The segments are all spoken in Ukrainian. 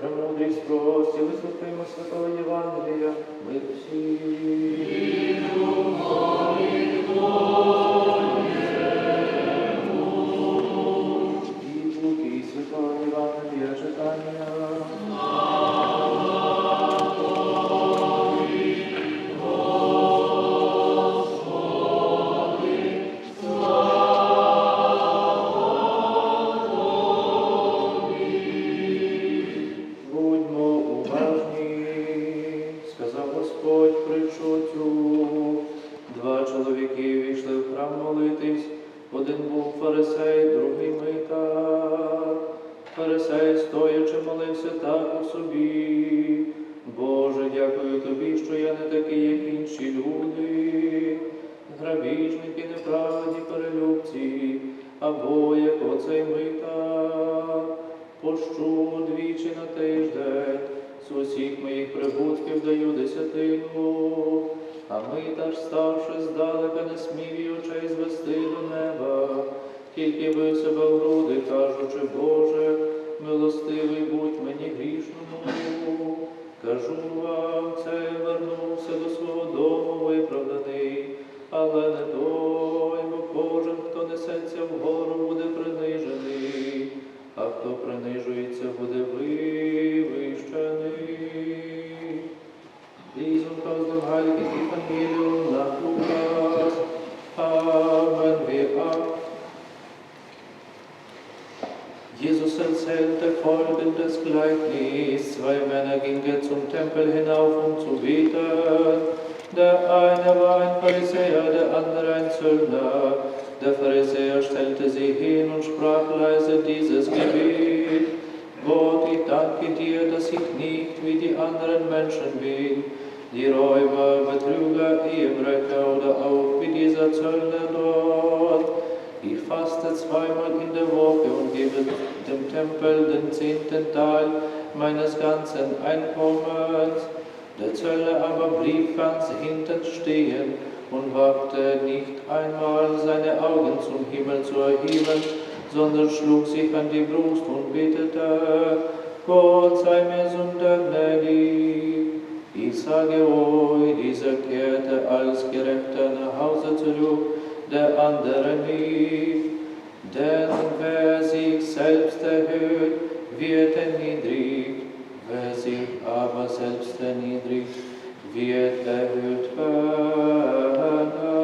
Премудрість прості, вислухаймо святого Євангелія, ми всі. І Луки, святого Євангелія читання. Дякую тобі, що я не такий, як інші люди. Грабіжники, неправді, перелюбці, або як оцей митар. Пощу двічі на тиждень, з усіх моїх прибутків даю десятину, а митар старший здалека не смів очей звести до неба, тільки бив себе в груди, folgendes Gleichnis. Zwei Männer gingen zum Tempel hinauf, um zu beten. Der eine war ein Pharisäer, der andere ein Zöllner. Der Pharisäer stellte sich hin und sprach leise dieses Gebet. Gott, ich danke dir, dass ich nicht wie die anderen Menschen bin, die Räuber, Betrüger, Ehebrecher oder auch wie dieser Zöllner dort. Ich faste zweimal in der Woche und gebe dem Tempel den zehnten Teil meines ganzen Einkommens. Der Zöllner aber blieb ganz hinten stehen und wagte nicht einmal seine Augen zum Himmel zu erheben, sondern schlug sich an die Brust und betete, Gott sei mir Sünder gnädig. Ich sage euch, dieser kehrte als Gerechter nach Hause zurück, der andere nicht. Denn wer sich selbst erhöht, wird erniedrigt, wer sich aber selbst erniedrigt, wird erhöht werden.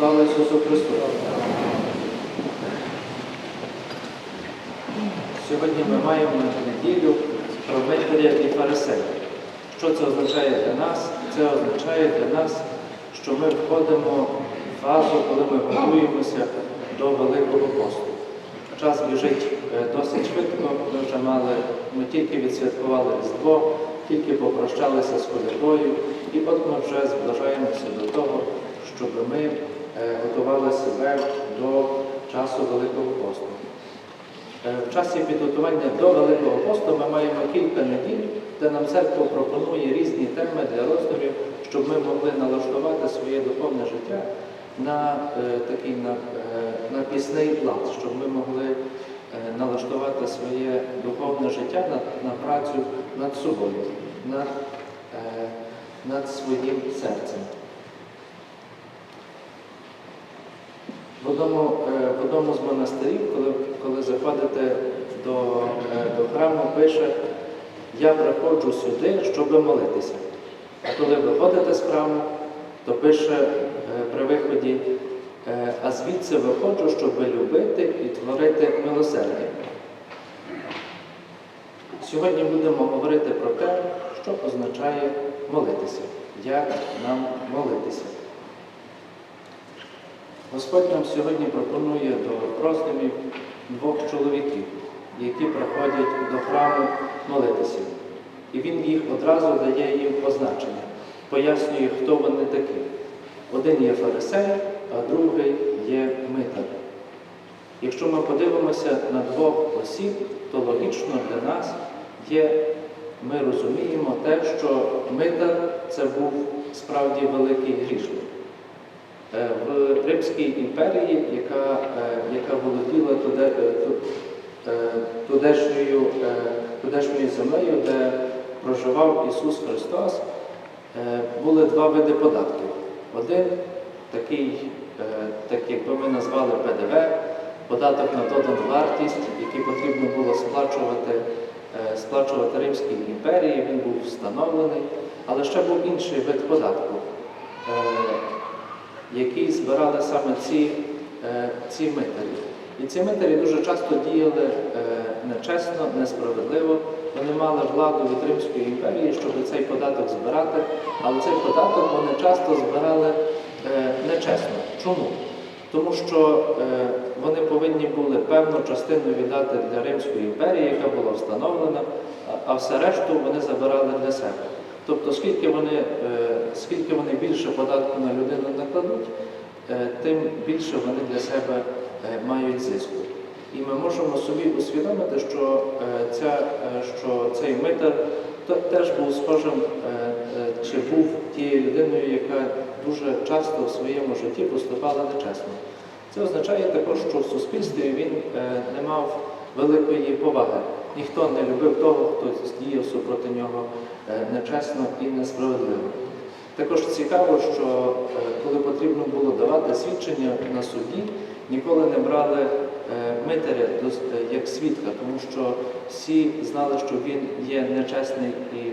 Слава Ісусу Христу. Сьогодні ми маємо неділю про Митаря і Фарисея. Що це означає для нас? Це означає для нас, що ми входимо в фазу, коли ми готуємося до Великого посту. Час біжить е, досить швидко. Ми вже мали, ми тільки відсвяткували Різдво, тільки попрощалися з колядою, і от ми вже зближаємося до того, щоб ми готували себе до часу Великого посту. Е, В часі підготування до Великого посту ми маємо кілька неділь, де нам церква пропонує різні теми для роздумів, щоб ми могли налаштувати своє духовне життя на е, такий на, е, на пісний лад, щоб ми могли е, налаштувати своє духовне життя на, на працю над собою, над, е, над своїм серцем. Е, в з монастирів, коли, коли заходите до, е, до храму, пише, я приходжу сюди, щоб молитися. А коли виходите з храму, то пише е, при виході, а звідси виходжу, щоб любити і творити милосердя. Сьогодні будемо говорити про те, що означає молитися, як нам молитися. Господь нам сьогодні пропонує до роздумів двох чоловіків, які приходять до храму молитися. І він їх одразу дає їм позначення, пояснює, хто вони такі. Один є фарисей, а другий є митар. Якщо ми подивимося на двох осіб, то логічно для нас є, ми розуміємо те, що Митар це був справді великий грішник. Римській імперії, яка, е, яка володіла туде, е, е, тудешньою землею, де проживав Ісус Христос, були два види податків. Один такий, так якби ми назвали ПДВ, податок на додану вартість, який потрібно було сплачувати, сплачувати Римській імперії, він був встановлений, але ще був інший вид податку, який збирали саме ці, е, ці митарі. І ці митарі дуже часто діяли е, нечесно, несправедливо. Вони мали владу від Римської імперії, щоб цей податок збирати, але цей податок вони часто збирали е, нечесно. Чому? Тому що вони повинні були певну частину віддати для Римської імперії, яка була встановлена, а все решту вони забирали для себе. Тобто, скільки вони, е, скільки вони більше податку на людину накладуть, е, тим більше вони для себе е, мають зиску. І ми можемо собі усвідомити, що, ця, що цей митар теж був схожим, чи був тією людиною, яка дуже часто в своєму житті поступала нечесно. Це означає також, що в суспільстві він не мав великої поваги. Ніхто не любив того, хто діяв супроти нього е, нечесно і несправедливо. Також цікаво, що е, коли потрібно було давати свідчення на суді, ніколи не брали е, митаря як свідка, тому що всі знали, що він є нечесний і,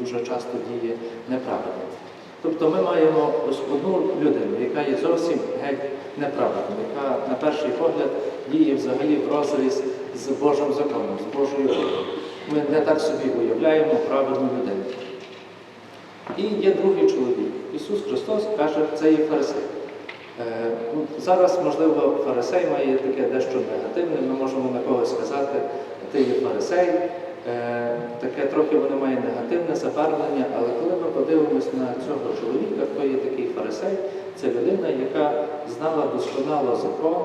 дуже часто діє неправильно. Тобто ми маємо одну людину, яка є зовсім геть неправильною, яка на перший погляд діє взагалі в розріз з Божим законом, з Божою волею. Ми не так собі уявляємо праведну людину. І є другий чоловік. Ісус Христос каже, це є фарисей. Е, ну, Зараз, можливо, фарисей має таке дещо негативне, ми можемо на когось сказати, ти є фарисей. Е, Таке трохи воно має негативне забарвлення, але коли ми подивимось на цього чоловіка, хто є такий фарисей, це людина, яка знала досконало закон,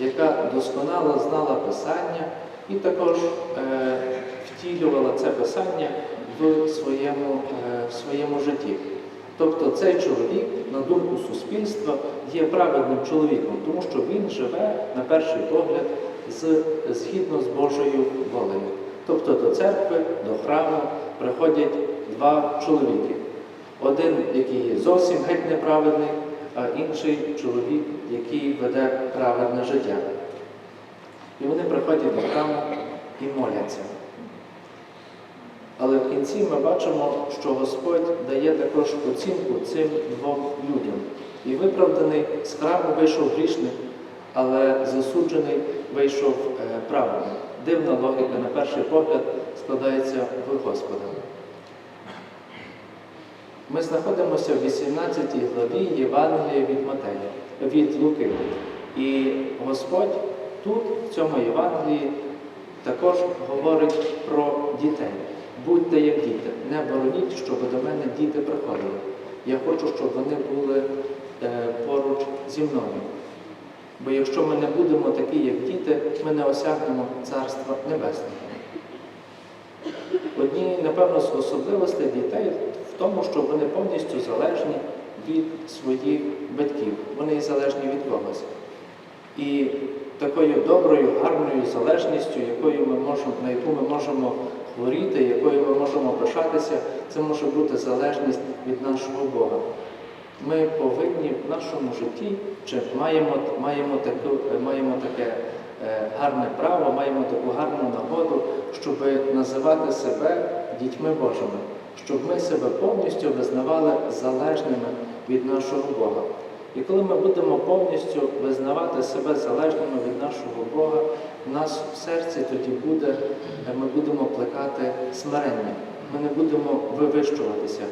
яка досконало знала Писання і також е, втілювала це Писання в своєму, е, в своєму житті. Тобто цей чоловік, на думку суспільства, є праведним чоловіком, тому що він живе на перший погляд з, згідно з Божою волею. Тобто до церкви, до храму приходять два чоловіки. Один, який є зовсім геть неправедний, а інший чоловік, який веде праведне життя. І вони приходять до храму і моляться. Але в кінці ми бачимо, що Господь дає також оцінку цим двом людям. І виправданий з храму вийшов грішник, але засуджений вийшов е. Дивна логіка на перший погляд складається в Господа. Ми знаходимося в 18 главі Євангелія від Матея, від Луки. І Господь тут, в цьому Євангелії, також говорить про дітей. Будьте як діти, не бороніть, щоб до мене діти приходили. Я хочу, щоб вони були е, поруч зі мною. Бо якщо ми не будемо такі, як діти, ми не осягнемо Царства Небесного. Одні, напевно, з особливостей дітей тому, що вони повністю залежні від своїх батьків. Вони залежні від когось. І такою доброю, гарною залежністю, якою ми можемо, на яку ми можемо хворіти, якою ми можемо пишатися, це може бути залежність від нашого Бога. Ми повинні в нашому житті, чи маємо, маємо, таку, маємо таке е, гарне право, маємо таку гарну нагоду, щоб називати себе дітьми Божими, щоб ми себе повністю визнавали залежними від нашого Бога. І коли ми будемо повністю визнавати себе залежними від нашого Бога, у нас в серці тоді буде, е, ми будемо плекати смирення, ми не будемо вивищуватися,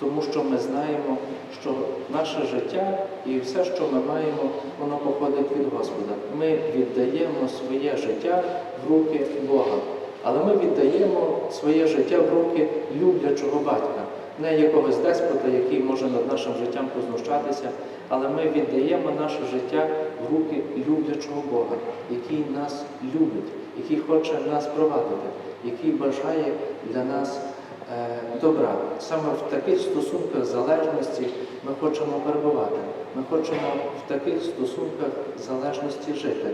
тому що ми знаємо, що наше життя і все, що ми маємо, воно походить від Господа. Ми віддаємо своє життя в руки Бога. Але ми віддаємо своє життя в руки люблячого батька, не якогось деспота, який може над нашим життям познущатися, але ми віддаємо наше життя в руки люблячого Бога, який нас любить, який хоче нас провадити, який бажає для нас е, добра. Саме в таких стосунках залежності ми хочемо перебувати. Ми хочемо в таких стосунках залежності жити.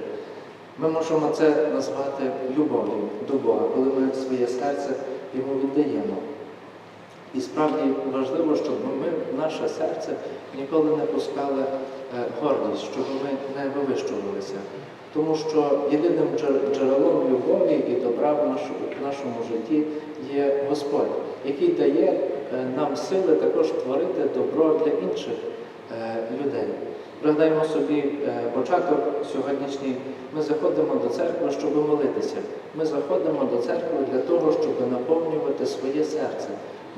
Ми можемо це назвати любов'ю до Бога, коли ми своє серце йому віддаємо. І справді важливо, щоб ми, наше серце ніколи не пускали е, гордість, щоб ми не вивищувалися. Тому що єдиним джерелом любові і добра в нашому, житті є Господь, який дає е, нам сили також творити добро для інших е, людей. Пригадаймо собі е, початок сьогоднішній. Ми заходимо до церкви, щоб молитися. Ми заходимо до церкви для того, щоб наповнювати своє серце.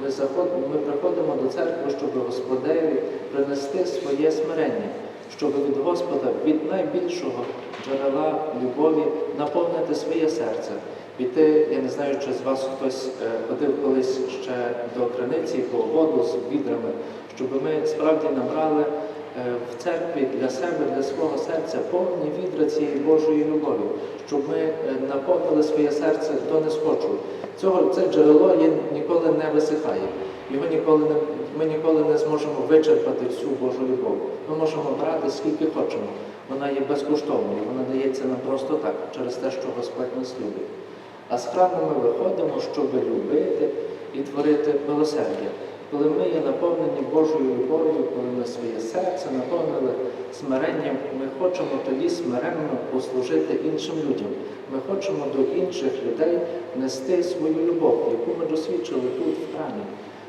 Ми, заходимо, ми приходимо до церкви, щоб Господеві принести своє смирення, щоб від Господа, від найбільшого джерела любові наповнити своє серце. Піти, я не знаю, чи з вас хтось е, ходив колись ще до криниці по воду з відрами, щоб ми справді набрали в церкві для себе, для свого серця повні відра цієї Божої любові, щоб ми е, наповнили своє серце до несхочу. Цього це джерело є, ніколи не висихає. Його ніколи не ми ніколи не зможемо вичерпати всю Божу любов. Ми можемо брати скільки хочемо. Вона є безкоштовною, вона дається нам просто так, через те, що Господь нас любить. А з храму ми виходимо, щоб любити і творити милосердя. Коли ми є наповнені Божою любов'ю, коли ми своє серце наповнили смиренням, ми хочемо тоді смиренно послужити іншим людям. Ми хочемо до інших людей нести свою любов, яку ми досвідчили тут в храмі.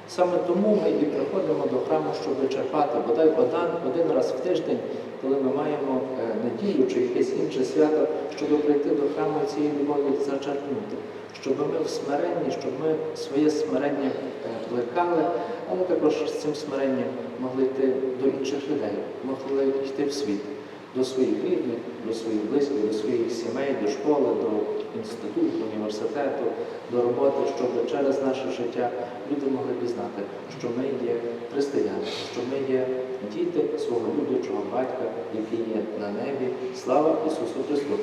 Саме тому ми і приходимо до храму, щоб черпати. Бодай один, один раз в тиждень, коли ми маємо е, неділю чи якесь інше свято, щоб прийти до храму цієї любові зачерпнути, щоб ми в смиренні, щоб ми своє смирення е, плекали, але також з цим смиренням могли йти до інших людей, могли йти в світ, до своїх рідних, до своїх близьких, до своїх сімей, до школи, до інституту, університету, до роботи, щоб через наше життя люди могли пізнати, що ми є християни, що ми є діти свого люблячого батька, який є на небі. Слава Ісусу Христу!